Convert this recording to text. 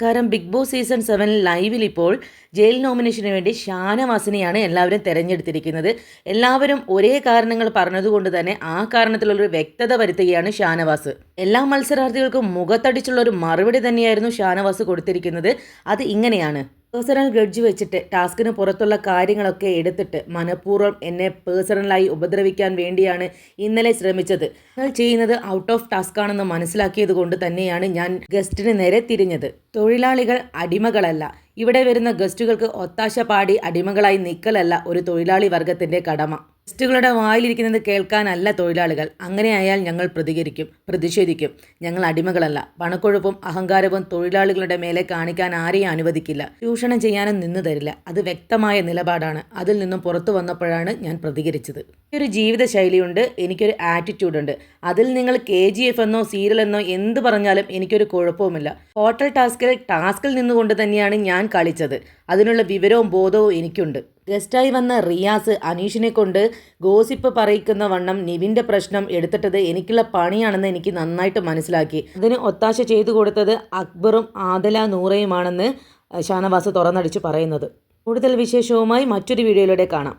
നമസ്കാരം. Big boss season seven ലൈവിൽ ഇപ്പോൾ ജയിൽ നോമിനേഷന് വേണ്ടി ഷാനവാസിനെയാണ് എല്ലാവരും തിരഞ്ഞെടുത്തിരിക്കുന്നത്. എല്ലാവരും ഒരേ കാരണങ്ങൾ പറഞ്ഞതുകൊണ്ട് തന്നെ ആ കാരണത്തിലുള്ളൊരു വ്യക്തത വരുത്തുകയാണ് ഷാനവാസ്. എല്ലാ മത്സരാർത്ഥികൾക്കും മുഖത്തടിച്ചുള്ള ഒരു മറുപടി തന്നെയായിരുന്നു ഷാനവാസ് കൊടുത്തിരിക്കുന്നത്. അത് ഇങ്ങനെയാണ്. പേഴ്സണൽ ഗ്രഡ്ജ് വെച്ചിട്ട് ടാസ്കിന് പുറത്തുള്ള കാര്യങ്ങളൊക്കെ എടുത്തിട്ട് മനഃപൂർവം എന്നെ പേഴ്സണലായി ഉപദ്രവിക്കാൻ വേണ്ടിയാണ് ഇന്നലെ ശ്രമിച്ചത്. നിങ്ങൾ ചെയ്യുന്നത് ഔട്ട് ഓഫ് ടാസ്ക് ആണെന്ന് മനസ്സിലാക്കിയത് കൊണ്ട് തന്നെയാണ് ഞാൻ ഗസ്റ്റിന് നേരെ തിരിഞ്ഞത്. തൊഴിലാളികൾ അടിമകളല്ല. ഇവിടെ വരുന്ന ഗസ്റ്റുകൾക്ക് ഒത്താശ പാടി അടിമകളായി നിൽക്കലല്ല ഒരു തൊഴിലാളി വർഗത്തിന്റെ കടമ. ഗസ്റ്റുകളുടെ വായിലിരിക്കുന്നത് കേൾക്കാനല്ല തൊഴിലാളികൾ. അങ്ങനെയായാൽ ഞങ്ങൾ പ്രതികരിക്കും പ്രതിഷേധിക്കും. ഞങ്ങൾ അടിമകളല്ല. പണക്കൊഴുപ്പും അഹങ്കാരവും തൊഴിലാളികളുടെ മേലെ കാണിക്കാൻ ആരെയും അനുവദിക്കില്ല. ചൂഷണം ചെയ്യാനും നിന്നു തരില്ല. അത് വ്യക്തമായ നിലപാടാണ്. അതിൽ നിന്നും പുറത്തു വന്നപ്പോഴാണ് ഞാൻ പ്രതികരിച്ചത്. ഒരു ജീവിതശൈലിയുണ്ട്. എനിക്കൊരു ആറ്റിറ്റ്യൂഡ് ഉണ്ട് അതിൽ നിങ്ങൾ കെ ജി എഫ് എന്നോ സീരിയൽ എന്നോ എന്ത് പറഞ്ഞാലും എനിക്കൊരു കുഴപ്പവുമില്ല. ഹോട്ടൽ ടാസ്കിൽ ടാസ്കിൽ നിന്നുകൊണ്ട് തന്നെയാണ് ഞാൻ കളിച്ചത്. അതിനുള്ള വിവരവും ബോധവും എനിക്കുണ്ട്. ഗസ്റ്റായി വന്ന റിയാസ് അനീഷിനെ കൊണ്ട് ഗോസിപ്പ് പറയിക്കുന്ന വണ്ണം നിവിന്റെ പ്രശ്നം എടുത്തിട്ടത് എനിക്കുള്ള പണിയാണെന്ന് എനിക്ക് നന്നായിട്ട് മനസ്സിലാക്കി. അതിന് ഒത്താശ ചെയ്തു കൊടുത്തത് അക്ബറും ആദല നൂറയുമാണെന്ന് ഷാനവാസ് തുറന്നടിച്ച് പറയുന്നത്. കൂടുതൽ വിശേഷവുമായി മറ്റൊരു വീഡിയോയിലൂടെ കാണാം.